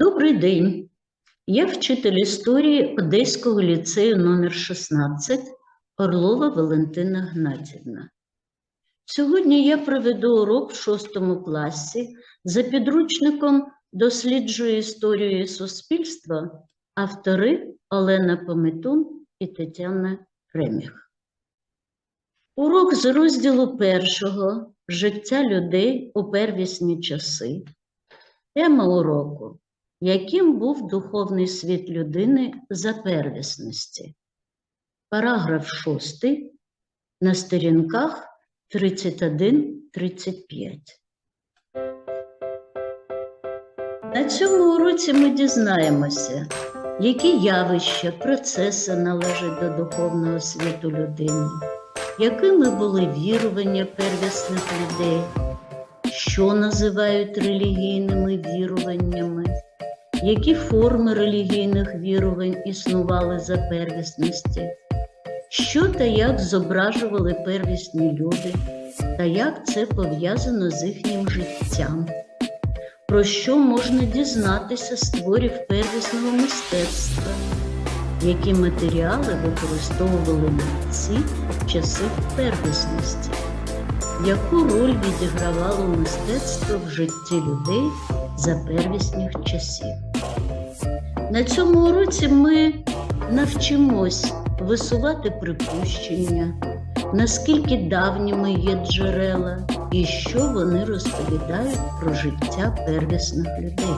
Добрий день. Я вчитель історії Одеського ліцею номер 16 Орлова Валентина Гнатівна. Сьогодні я проведу урок в 6 класі за підручником Досліджую історію суспільства автори Олена Пометун і Тетяна Реміх. Урок з розділу першого Життя людей у первісні часи. Тема уроку яким був духовний світ людини за первісності. Параграф 6 на сторінках 31-35. На цьому уроці ми дізнаємося, які явища, процеси належать до духовного світу людини, якими були вірування первісних людей, що називають релігійними віруваннями які форми релігійних вірувань існували за первісності, що та як зображували первісні люди, та як це пов'язано з їхнім життям, про що можна дізнатися з творів первісного мистецтва, які матеріали використовували митці в часи первісності, яку роль відігравало мистецтво в житті людей за первісних часів. На цьому уроці ми навчимось висувати припущення, наскільки давніми є джерела і що вони розповідають про життя первісних людей.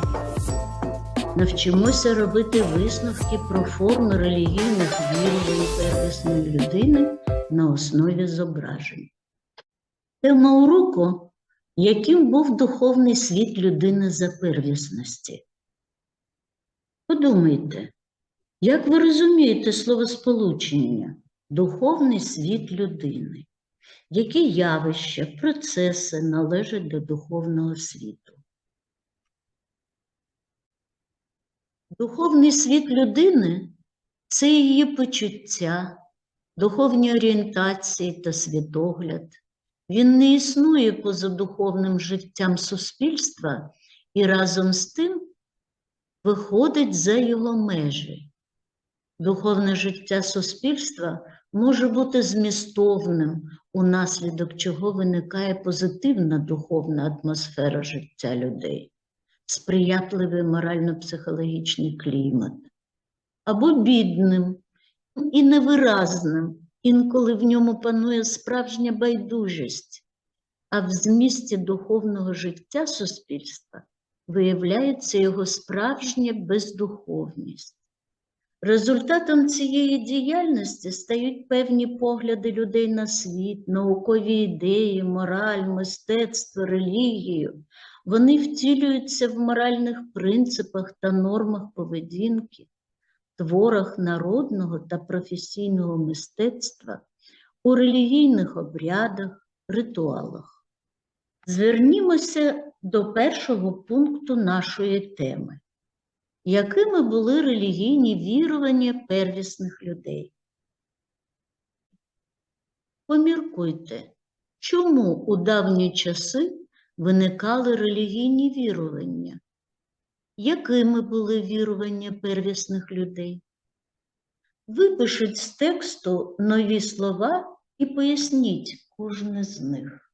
Навчимося робити висновки про форми релігійних вірувань первісної людини на основі зображень. Тема уроку яким був духовний світ людини за первісності? Подумайте, як ви розумієте словосполучення духовний світ людини? Які явища, процеси належать до духовного світу? Духовний світ людини це її почуття, духовні орієнтації та світогляд. Він не існує поза духовним життям суспільства і разом з тим виходить за його межі. Духовне життя суспільства може бути змістовним, унаслідок чого виникає позитивна духовна атмосфера життя людей, сприятливий морально-психологічний клімат, або бідним і невиразним, інколи в ньому панує справжня байдужість, а в змісті духовного життя суспільства виявляється його справжня бездуховність. Результатом цієї діяльності стають певні погляди людей на світ, наукові ідеї, мораль, мистецтво, релігію. Вони втілюються в моральних принципах та нормах поведінки, творах народного та професійного мистецтва, у релігійних обрядах, ритуалах. Звернімося до першого пункту нашої теми. Якими були релігійні вірування первісних людей? Поміркуйте, чому у давні часи виникали релігійні вірування? Якими були вірування первісних людей? Випишіть з тексту нові слова і поясніть кожне з них.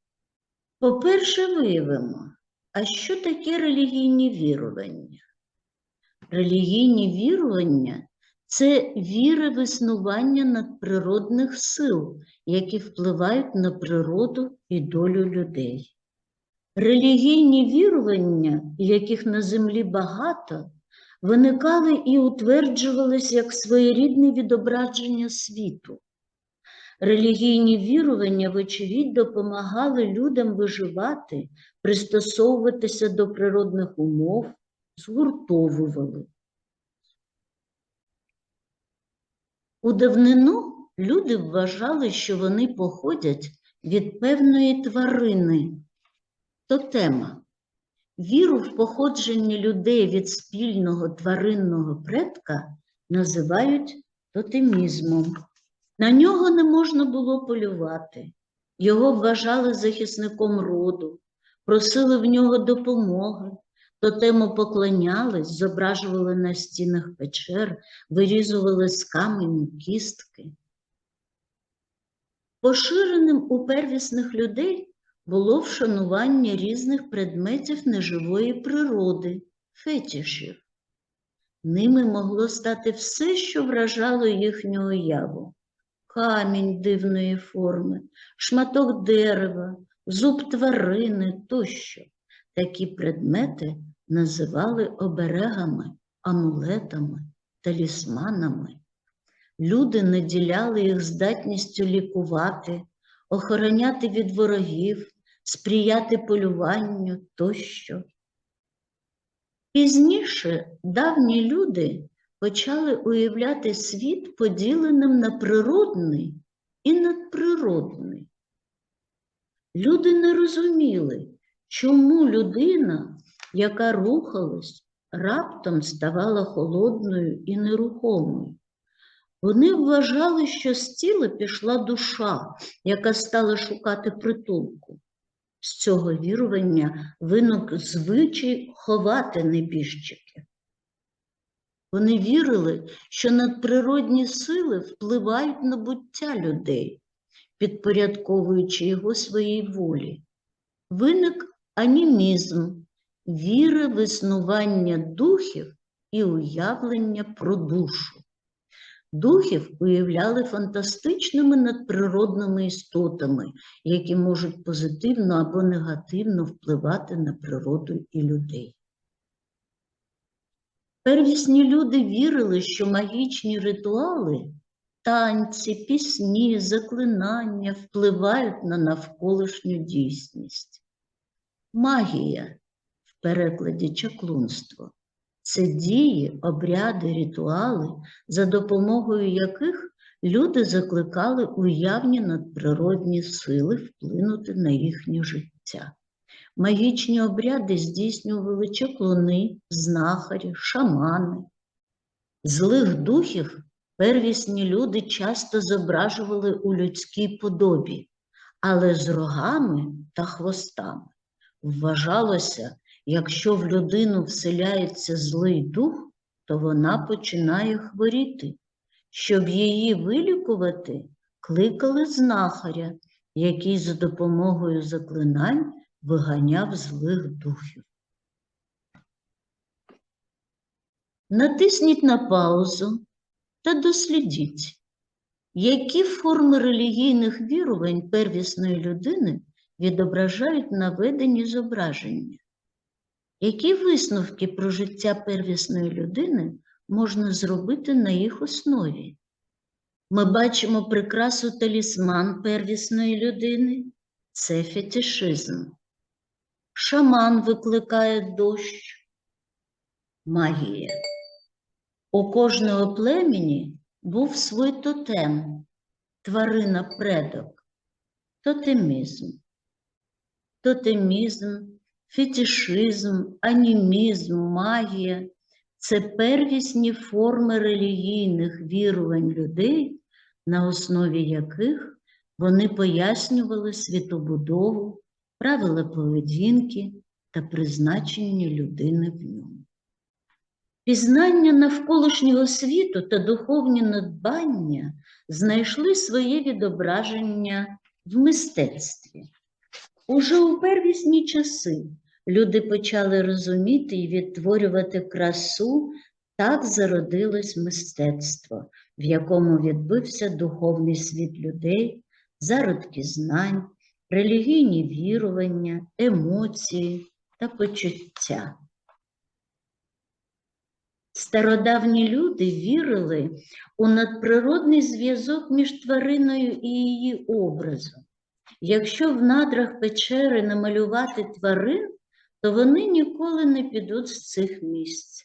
По-перше, виявимо, а що таке релігійні вірування? Релігійні вірування це віри в існування надприродних сил, які впливають на природу і долю людей. Релігійні вірування, яких на землі багато, виникали і утверджувались як своєрідне відображення світу. Релігійні вірування, вочевидь, допомагали людям виживати, пристосовуватися до природних умов, згуртовували. У давнину люди вважали, що вони походять від певної тварини, тотема. Віру в походження людей від спільного тваринного предка називають тотемізмом. На нього не можна було полювати, його вважали захисником роду, просили в нього допомоги, тотему поклонялись, зображували на стінах печер, вирізували з каменю кістки. Поширеним у первісних людей було вшанування різних предметів неживої природи, фетішів. Ними могло стати все, що вражало їхню уяву. Камінь дивної форми, шматок дерева, зуб тварини тощо. Такі предмети називали оберегами, амулетами, талісманами. Люди наділяли їх здатністю лікувати, охороняти від ворогів, сприяти полюванню тощо. Пізніше давні люди почали уявляти світ поділеним на природний і надприродний. Люди не розуміли, чому людина, яка рухалась, раптом ставала холодною і нерухомою. Вони вважали, що з тіла пішла душа, яка стала шукати притулку. З цього вірування виник звичай ховати небіжчиків. Вони вірили, що надприродні сили впливають на буття людей, підпорядковуючи його своїй волі. Виник анімізм, віри в існування духів і уявлення про душу. Духів уявляли фантастичними надприродними істотами, які можуть позитивно або негативно впливати на природу і людей. Первісні люди вірили, що магічні ритуали, танці, пісні, заклинання впливають на навколишню дійсність. Магія в перекладі чаклунство це дії, обряди, ритуали, за допомогою яких люди закликали уявні надприродні сили вплинути на їхнє життя. Магічні обряди здійснювали чаклуни, знахарі, шамани. Злих духів первісні люди часто зображували у людській подобі, але з рогами та хвостами. Вважалося, якщо в людину вселяється злий дух, то вона починає хворіти. Щоб її вилікувати, кликали знахаря, який за допомогою заклинань виганяв злих духів. Натисніть на паузу та дослідіть, які форми релігійних вірувань первісної людини відображають наведені зображення. Які висновки про життя первісної людини можна зробити на їх основі? Ми бачимо прикрасу талісман первісної людини це фетишизм. Шаман викликає дощ, магія. У кожного племені був свій тотем, тварина предок, тотемізм. Тотемізм, фетишизм, анімізм, магія це первісні форми релігійних вірувань людей, на основі яких вони пояснювали світобудову, правила поведінки та призначення людини в ньому. Пізнання навколишнього світу та духовні надбання знайшли своє відображення в мистецтві. Уже у первісні часи люди почали розуміти і відтворювати красу, так зародилось мистецтво, в якому відбився духовний світ людей, зародки знань, релігійні вірування, емоції та почуття. Стародавні люди вірили у надприродний зв'язок між твариною і її образом. Якщо в надрах печери намалювати тварин, то вони ніколи не підуть з цих місць.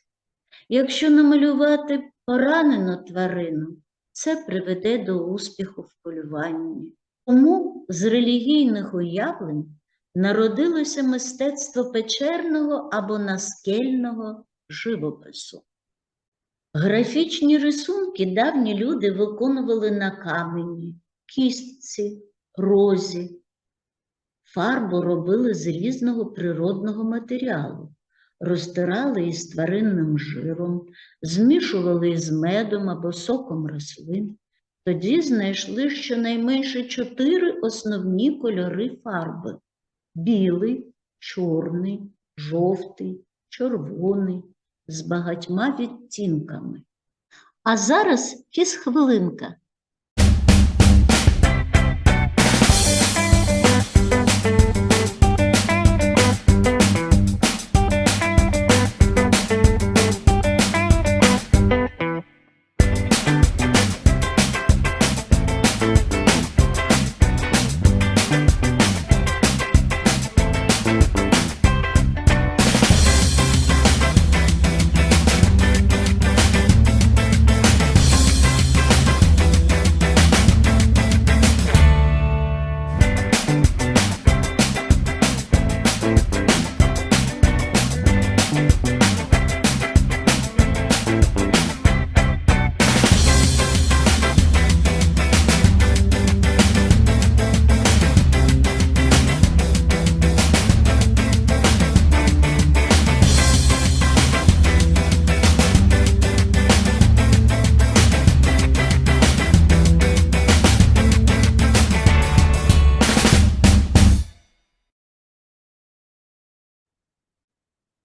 Якщо намалювати поранену тварину, це приведе до успіху в полюванні. Тому з релігійних уявлень народилося мистецтво печерного або наскельного живопису. Графічні рисунки давні люди виконували на камені, кістці, розі. Фарбу робили з різного природного матеріалу розтирали із тваринним жиром, змішували із медом або соком рослин. Тоді знайшли щонайменше чотири основні кольори фарби: білий, чорний, жовтий, червоний, з багатьма відтінками. А зараз фізхвилинка.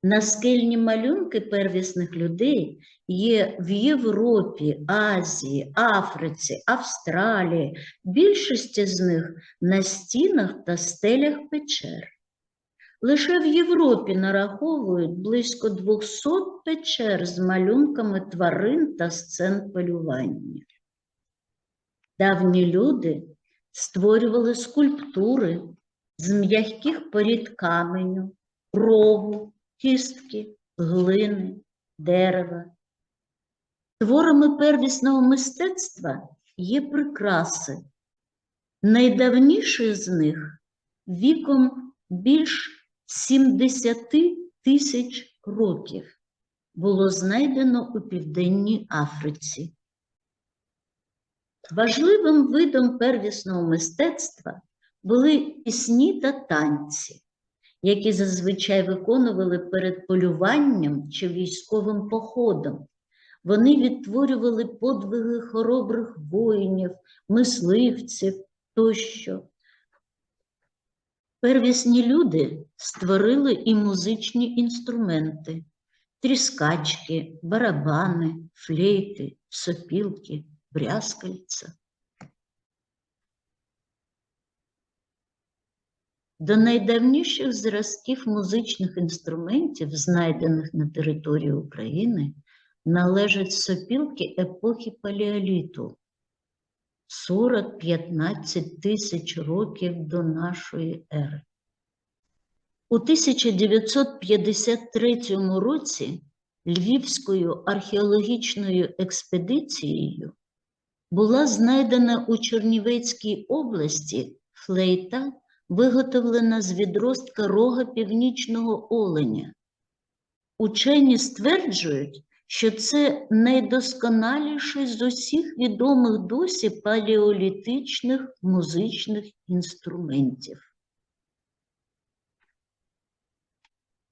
Наскельні малюнки первісних людей є в Європі, Азії, Африці, Австралії. Більшість з них на стінах та стелях печер. Лише в Європі нараховують близько 200 печер з малюнками тварин та сцен полювання. Давні люди створювали скульптури з м'яких порід каменю, рову, кістки, глини, дерева. Творами первісного мистецтва є прикраси. Найдавніший з них віком більш 70 тисяч років було знайдено у Південній Африці. Важливим видом первісного мистецтва були пісні та танці які зазвичай виконували перед полюванням чи військовим походом. Вони відтворювали подвиги хоробрих воїнів, мисливців тощо. Первісні люди створили і музичні інструменти, тріскачки, барабани, флейти, сопілки, брязкальця. До найдавніших зразків музичних інструментів, знайдених на території України, належать сопілки епохи палеоліту 40-15 тисяч років до нашої ери. У 1953 році Львівською археологічною експедицією була знайдена у Чернівецькій області флейта виготовлена з відростка рога північного оленя. Учені стверджують, що це найдосконаліший з усіх відомих досі палеолітичних музичних інструментів.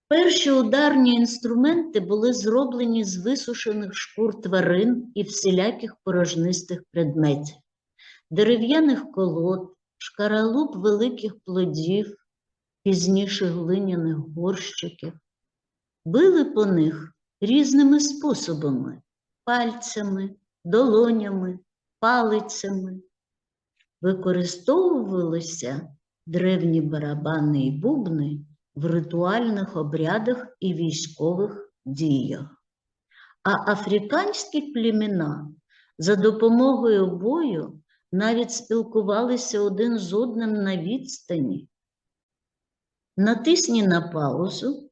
Перші ударні інструменти були зроблені з висушених шкур тварин і всіляких порожнистих предметів, дерев'яних колод, шкаралуп великих плодів, пізніше глиняних горщиків, били по них різними способами пальцями, долонями, палицями. Використовувалися древні барабани і бубни в ритуальних обрядах і військових діях. А африканські племена за допомогою бою навіть спілкувалися один з одним на відстані. Натисні на паузу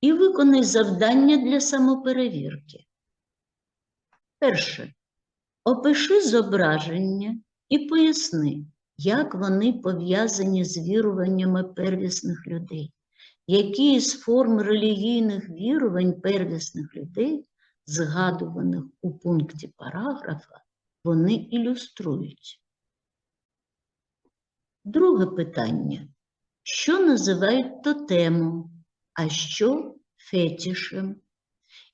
і виконай завдання для самоперевірки. Перше. Опиши зображення і поясни, як вони пов'язані з віруваннями первісних людей, які із форм релігійних вірувань первісних людей, згадуваних у пункті параграфа, вони ілюструють. Друге питання. Що називають тотемом, а що фетішем?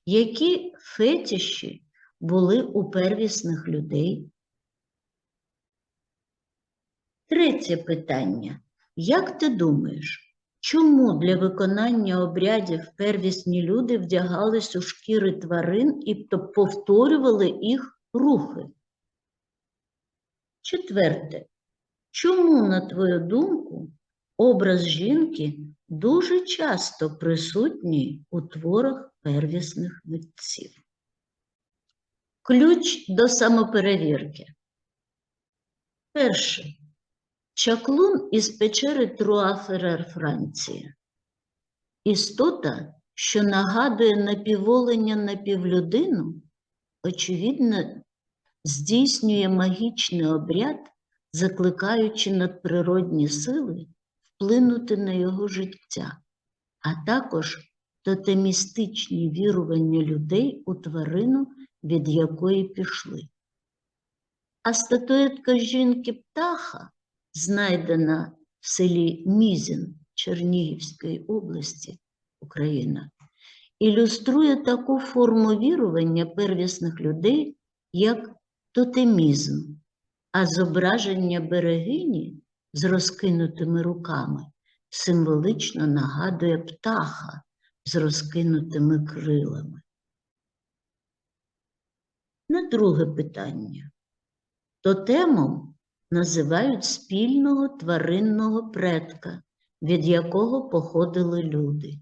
Які фетіші були у первісних людей? Третє питання. Як ти думаєш, чому для виконання обрядів первісні люди вдягались у шкіри тварин і повторювали їх рухи? Четверте. Чому, на твою думку, образ жінки дуже часто присутній у творах первісних митців? Ключ до самоперевірки. Перше. Чаклун із печери Труаферер, Франція. Істота, що нагадує напіволеня напівлюдину, очевидно, здійснює магічний обряд, закликаючи надприродні сили вплинути на його життя, а також тотемістичні вірування людей у тварину, від якої пішли. А статуетка жінки птаха, знайдена в селі Мізін Чернігівської області, Україна, ілюструє таку форму вірування первісних людей, як тотемізм, а зображення берегині з розкинутими руками символично нагадує птаха з розкинутими крилами. На друге питання. Тотемом називають спільного тваринного предка, від якого походили люди.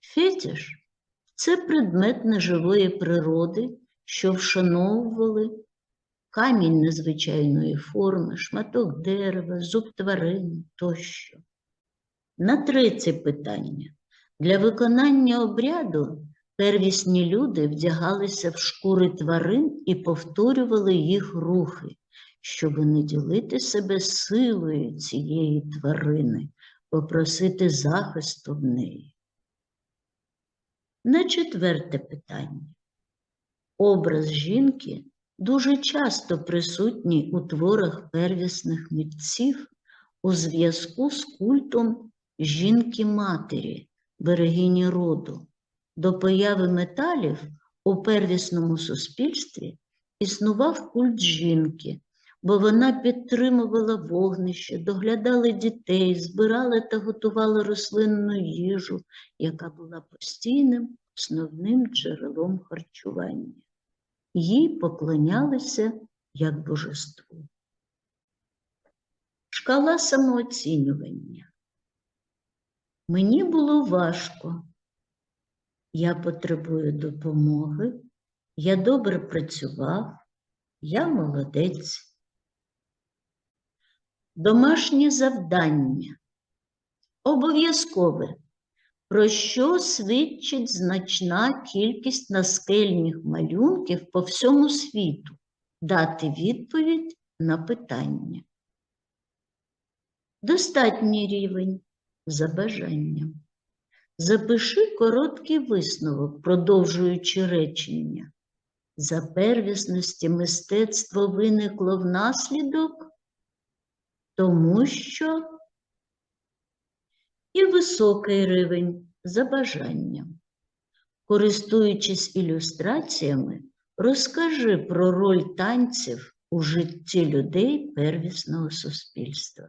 Фетіш це предмет неживої природи, що вшановували камінь незвичайної форми, шматок дерева, зуб тварини тощо. На третє питання. Для виконання обряду первісні люди вдягалися в шкури тварин і повторювали їх рухи, щоб не ділити себе силою цієї тварини, попросити захисту в неї. На четверте питання. Образ жінки дуже часто присутній у творах первісних митців у зв'язку з культом жінки-матері, берегині роду. До появи металів у первісному суспільстві існував культ жінки, бо вона підтримувала вогнище, доглядала дітей, збирала та готувала рослинну їжу, яка була постійним основним джерелом харчування. Їй поклонялися як божеству. Шкала самооцінювання. Мені було важко. Я потребую допомоги, я добре працював, я молодець. Домашнє завдання. Обов'язкове. Про що свідчить значна кількість наскельних малюнків по всьому світу? Дати відповідь на питання. Достатній рівень за бажанням. Запиши короткий висновок, продовжуючи речення. За первісності мистецтво виникло внаслідок, тому що і високий рівень за бажанням. Користуючись ілюстраціями, розкажи про роль танців у житті людей первісного суспільства.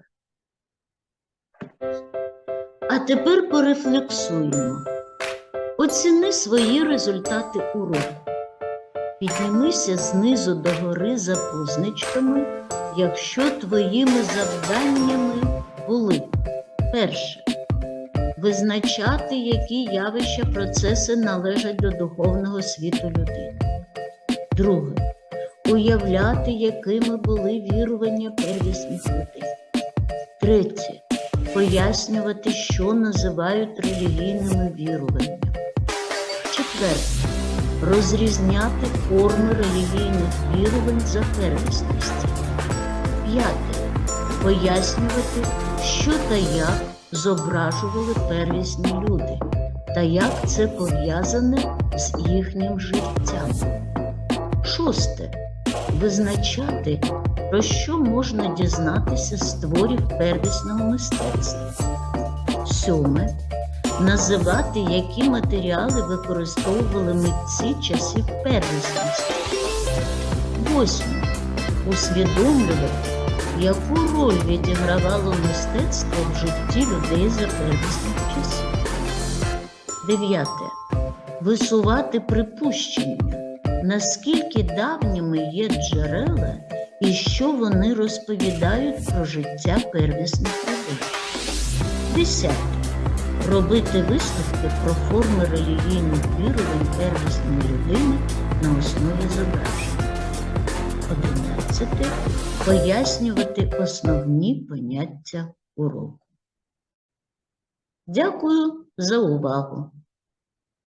А тепер порефлексуємо. Оціни свої результати уроку. Піднімися знизу до гори за позначками, якщо твоїми завданнями були перше. Визначати, які явища, процеси належать до духовного світу людини. Друге. Уявляти, якими були вірування первісних людей. Третє. Пояснювати, що називають релігійними віруваннями. Четверте. Розрізняти форми релігійних вірувань за первісністю. П'яте. Пояснювати, що та як зображували первісні люди, та як це пов'язане з їхнім життям. Шосте. Визначати, про що можна дізнатися з творів первісного мистецтва. Сьоме. називати, які матеріали використовували митці часів первісності. Восьме. Усвідомлювати, яку роль відігравало мистецтво в житті людей за первісних часів. Дев'яте. Висувати припущення, наскільки давніми є джерела і що вони розповідають про життя первісних людей. Десяте. Робити висновки про форми релігійних вірувань первісної людини на основі зображень. Одинадцяте. Пояснювати основні поняття уроку. Дякую за увагу!